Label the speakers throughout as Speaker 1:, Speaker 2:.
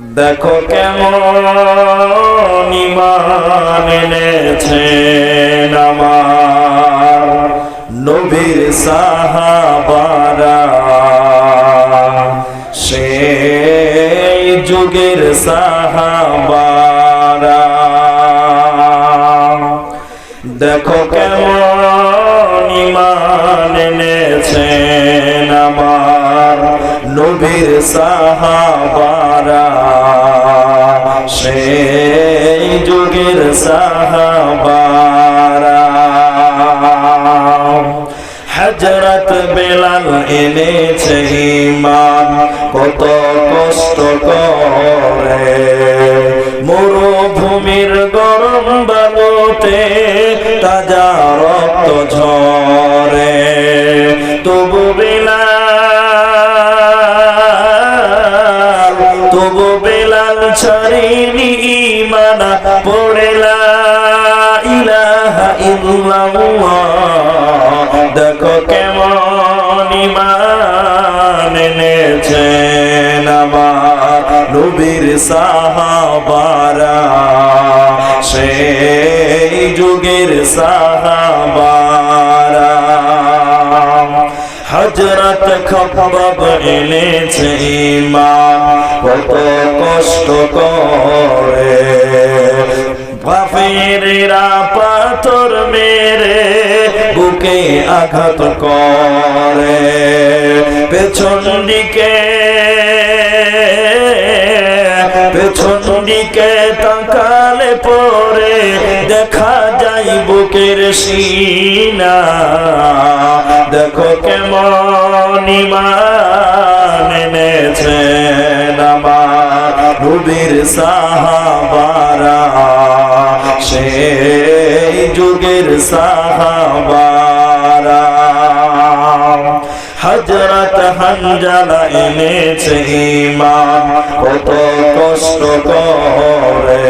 Speaker 1: দেখো কেমন ইমান আমার নবীর সাহাবারা। সেই যুগের সাহাবারা দেখো কেমন ইমান এনেছেন আমার নবীর সাহাবারা। সেই যুগের সাহাবারা। হজরত বেলাল এনেছে ইমান কত কষ্ট করে। বালুতে তাজা রক্ত ঝরে, তবু বেলাল তবু বেলাল ছাড়িনি ইমানা পড়েলা ইলাহা ইল্লাল্লাহ। দেখো কেমন ইমান এনেছেন নবীর সাহাবারা। সেই যুগের সাহাবারা। হজরত খবাব এনেছে ইমান কত কষ্ট করে। বাফেরা পাথর মেরে বুকে আঘাত করে। পেছন দিকে পেছন দিকে তাকালে পরে দেখা যায় বুকের সিনা। দেখো কেমন ইমান এনেছেন আমার সাহাবারা। সেই যুগের সাহাবারা। হজরত হঞ্জালা এনেছে ইমান, কত কষ্ট করে।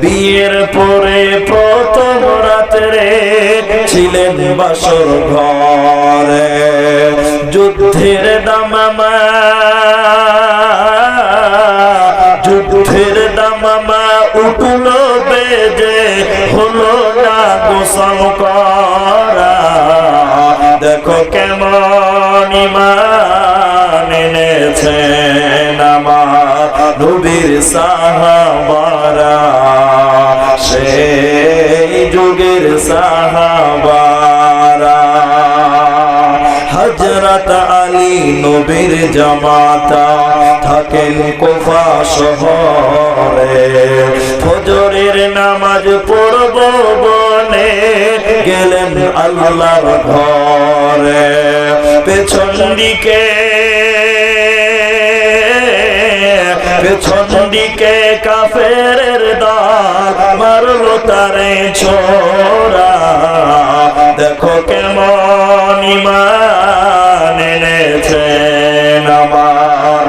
Speaker 1: বিয়ের পরে রাত্রে ছিলেন বাসর ঘরে। যুদ্ধের দামামা যুদ্ধের দামামা উঠল বেজে, হলো না গোসল করা। দেখো কেমন ইমান এনেছেন আমার নবীর সাহাবারা। সেই যুগের সাহাবারা। হজরত আলী নবীর জামাতা থাকেন কোফা শহরে। ফজরের নামাজ পড়ব বনে গেলেন আল্লাহর ঘরে। পেছন দিকে পেছন দিকে কাফের দাগ মারলো তারে ছোরা দেখো কেমন ইমান এনেছেন আমার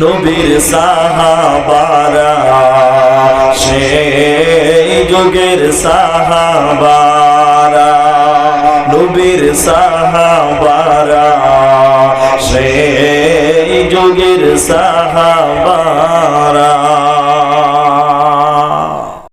Speaker 1: নবীর সাহাবারা, সেই যুগের সাহাবারা। নবীর সাহাবারা, সেই যুগের সাহাবারা।